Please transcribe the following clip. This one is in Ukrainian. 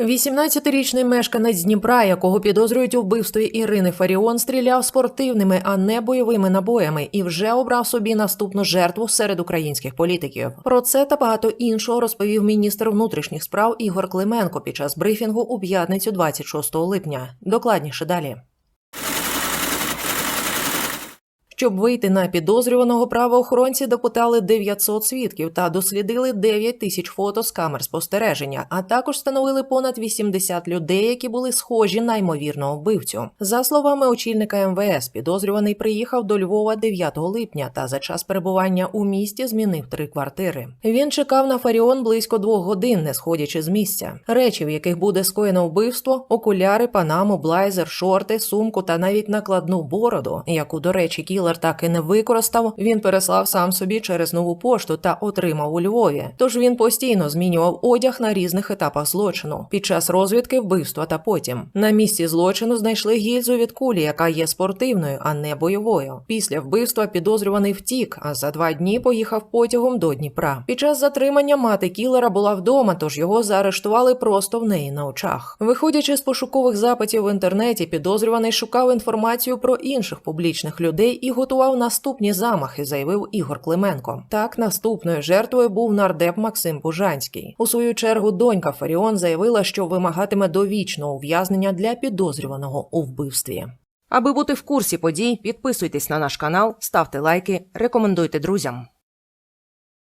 18-річний мешканець Дніпра, якого підозрюють у вбивстві Ірини Фаріон, стріляв спортивними, а не бойовими набоями, і вже обрав собі наступну жертву серед українських політиків. Про це та багато іншого розповів міністр внутрішніх справ Ігор Клименко під час брифінгу у п'ятницю 26 липня. Докладніше далі. Щоб вийти на підозрюваного правоохоронці допитали 900 свідків та дослідили 9 тисяч фото з камер спостереження, а також встановили понад 80 людей, які були схожі на ймовірного вбивцю. За словами очільника МВС, підозрюваний приїхав до Львова 9 липня та за час перебування у місті змінив три квартири. Він чекав на Фаріон близько двох годин, не сходячи з місця. Речі, в яких буде скоєно вбивство, окуляри, панаму, блайзер, шорти, сумку та навіть накладну бороду, яку, до речі, кілер так і не використав. Він переслав сам собі через нову пошту та отримав у Львові. Тож він постійно змінював одяг на різних етапах злочину під час розвідки, вбивства та потім. На місці злочину знайшли гільзу від кулі, яка є спортивною, а не бойовою. Після вбивства підозрюваний втік, а за два дні поїхав потягом до Дніпра. Під час затримання мати кілера була вдома, тож його заарештували просто в неї на очах. Виходячи з пошукових запитів в інтернеті, підозрюваний шукав інформацію про інших публічних людей і готував наступні замахи, заявив Ігор Клименко. Так, наступною жертвою був нардеп Максим Бужанський. У свою чергу донька Фаріон заявила, що вимагатиме довічного ув'язнення для підозрюваного у вбивстві. Аби бути в курсі подій, підписуйтесь на наш канал, ставте лайки, рекомендуйте друзям.